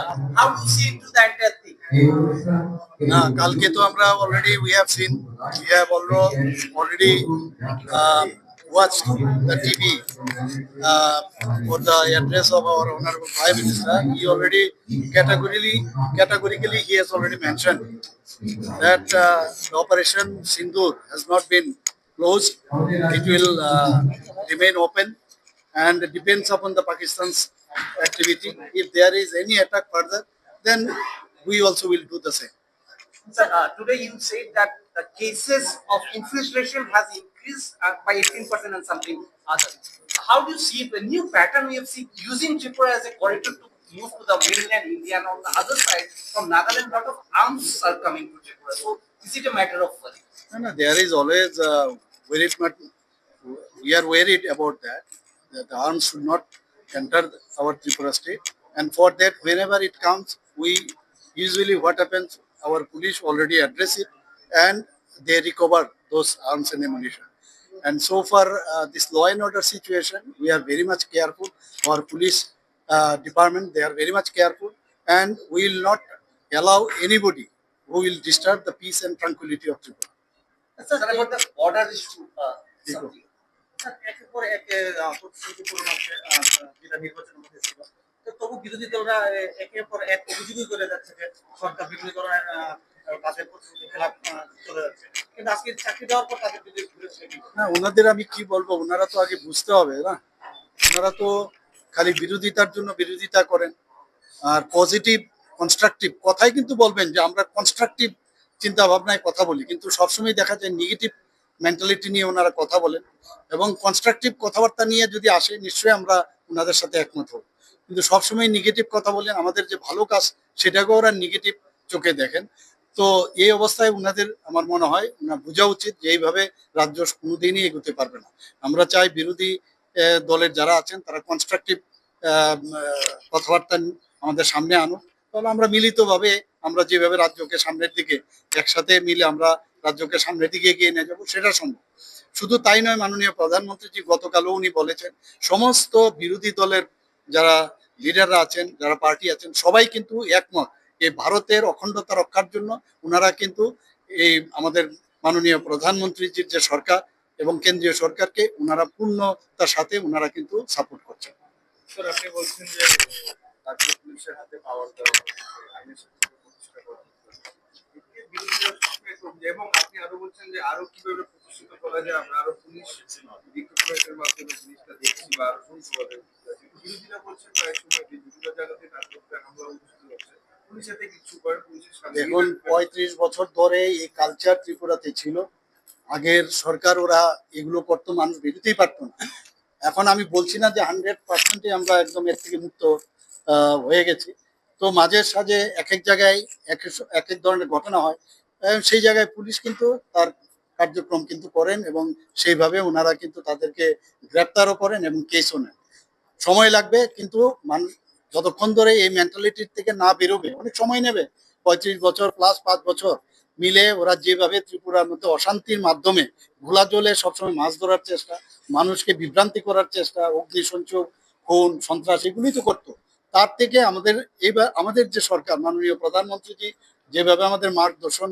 How do you see into the entire thing? না কালকে তো আমরা already we have seen we have already watch the TV for the address of our honorable prime minister he already categorically categorically he has already mentioned that uh, the operation sindoor has not been closed it will uh, remain open and it depends upon the pakistan's activity if there is any attack further then we also will do the same Sir, uh, today you said that the cases of infiltration has increased uh, by 18% and something other. How do you see the new pattern we have seen using Tripura as a corridor to move to the mainland India and on the other side from Nagaland, lot of arms are coming to Tripura. So is it a matter of worry? No, no, there is always uh, very much. We are worried about that. That the arms should not enter our Tripura state, and for that, whenever it comes, we usually what happens. Our police already address it, and they recover those arms and ammunition. And so far, uh, this law and order situation, we are very much careful. Our police uh, department, they are very much careful, and we will not allow anybody who will disturb the peace and tranquility of Tripura. Sir, about the border issue, uh, ওনাদের আমি কি বলব? ওনারা তো আগে বুঝতে হবে, না? ওনারা তো খালি বিরোধিতার জন্য বিরোধিতা করেন। আর পজিটিভ কনস্ট্রাকটিভ কথাই কিন্তু বলবেন যে আমরা কনস্ট্রাকটিভ চিন্তা ভাবনায় কথা বলি। কিন্তু সবসময় দেখা যায় নেগেটিভ মেন্টালিটি নিয়ে ওনারা কথা বলেন এবং কনস্ট্রাকটিভ কথাবার্তা নিয়ে যদি আসে, নিশ্চয়ই আমরা ওনাদের সাথে একমত হব। কিন্তু সবসময় নেগেটিভ কথা বলেন, আমাদের যে ভালো কাজ সেটাকেও ওরা নেগেটিভ চোখে দেখেন। তো এই অবস্থায় ওনাদের আমার মনে হয়, ওনার বোঝা উচিত যে এইভাবে রাজ্য কোনোদিনই এগোতে পারবে না। আমরা চাই বিরোধী দলের যারা আছেন, তারা কনস্ট্রাকটিভ কথাবার্তা আমাদের সামনে আনুক। তাহলে আমরা মিলিতভাবে আমরা যেভাবে রাজ্যকে সামনের দিকে একসাথে মিলে আমরা রাজ্যকে সামনের দিকে এগিয়ে নিয়ে যাব, সেটা সম্ভব। শুধু তাই নয়, মাননীয় প্রধানমন্ত্রীজি গতকালও উনি বলেছেন, সমস্ত বিরোধী দলের যারা লিডাররা আছেন, যারা পার্টি আছেন, সবাই কিন্তু একমত এই ভারতের অখণ্ডতা রক্ষার জন্য ওনারা কিন্তু এই আমাদের মাননীয় প্রধানমন্ত্রীজির যে সরকার এবং কেন্দ্রীয় সরকারকে ওনারা পূর্ণতার সাথে ওনারা কিন্তু সাপোর্ট করছেন। আপনি বলছেন যে পুলিশের হাতে পাওয়ার দেওয়া এবং আপনি আরও বলছেন যে আরও কীভাবে প্রতিষ্ঠিত করা যায় আমরা আরও পুলিশ রিক্রুটমেন্টের মাধ্যমে জিনিসটা দেখছি বা আরও সুন্দরভাবে কিন্তু বিরোধীরা বলছেন প্রায় সময় বিভিন্ন জায়গাতে হামলা অনুষ্ঠিত হচ্ছে। দেখুন পঁয়ত্রিশ বছর ধরে এই কালচার ত্রিপুরাতে ছিল। আগের সরকার ওরা এগুলো করতো মানুষ বেরোতেই পারতো না। এখন আমি বলছি না যে হান্ড্রেড পার্সেন্টে আমরা একদম এর থেকে মুক্ত আহ, হয়ে গেছি। তো মাঝে সাঝে এক এক জায়গায় এক এক- ধরনের ঘটনা হয়। সেই জায়গায় পুলিশ কিন্তু তার কার্যক্রম কিন্তু করেন এবং সেইভাবে ওনারা কিন্তু তাদেরকে গ্রেপ্তারও করেন এবং কেসও নেন। সময় লাগবে কিন্তু মানুষ যতক্ষণ ধরে এই মেন্টালিটির থেকে না বেরোবে, অনেক সময় নেবে। পঁয়ত্রিশ বছর প্লাস পাঁচ বছর মিলে ওরা যেভাবে ত্রিপুরার মধ্যে অশান্তির মাধ্যমে ঘোলা জলে সবসময় মাছ ধরার চেষ্টা, মানুষকে বিভ্রান্তি করার চেষ্টা, অগ্নিসংযোগ, খুন, সন্ত্রাস এগুলি তো করতো। তার থেকে আমাদের এইবার আমাদের যে সরকার মাননীয় প্রধানমন্ত্রীজি যেভাবে আমাদের মার্গদর্শন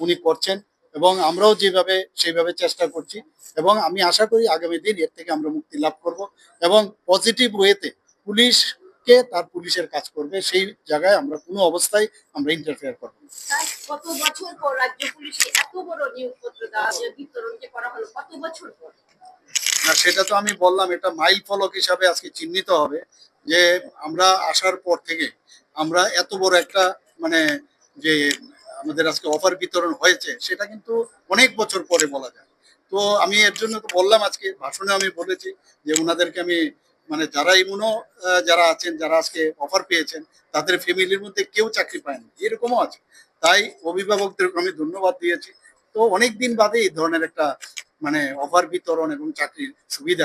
উনি করছেন এবং আমরাও যেভাবে সেইভাবে চেষ্টা করছি এবং আমি আশা করি আগামী দিন এর থেকে আমরা মুক্তি লাভ করব এবং পজিটিভ ওয়েতে পুলিশকে তার পুলিশের কাজ করবে সেই জায়গায় আমরা কোনো অবস্থায় আমরা ইন্টারফেয়ার করব না। কত বছর পর রাজ্য পুলিশে এত বড় নিয়োগপত্র বিতরণ করা হলো কত বছর পর না সেটা তো আমি বললাম এটা মাইল ফলক হিসাবে আজকে চিহ্নিত হবে যে আমরা আসার পর থেকে আমরা এত বড় একটা মানে যে আমাদের আজকে অফার বিতরণ হয়েছে, সেটা কিন্তু অনেক বছর পরে বলা যায়। তো আমি এর জন্য তো বললাম আজকে, ভাষণে আমি বলেছি যে ওনাদেরকে আমি মানে যারা ইমুনো যারা আছেন, যারা আজকে অফার পেয়েছেন, তাদের ফ্যামিলির মধ্যে কেউ চাকরি পায়নি, এরকমও আছে। তাই অভিভাবকদেরকে আমি ধন্যবাদ দিয়েছি। তো অনেক দিন বাদে এই ধরনের একটা মানে অফার বিতরণ এবং চাকরির সুবিধা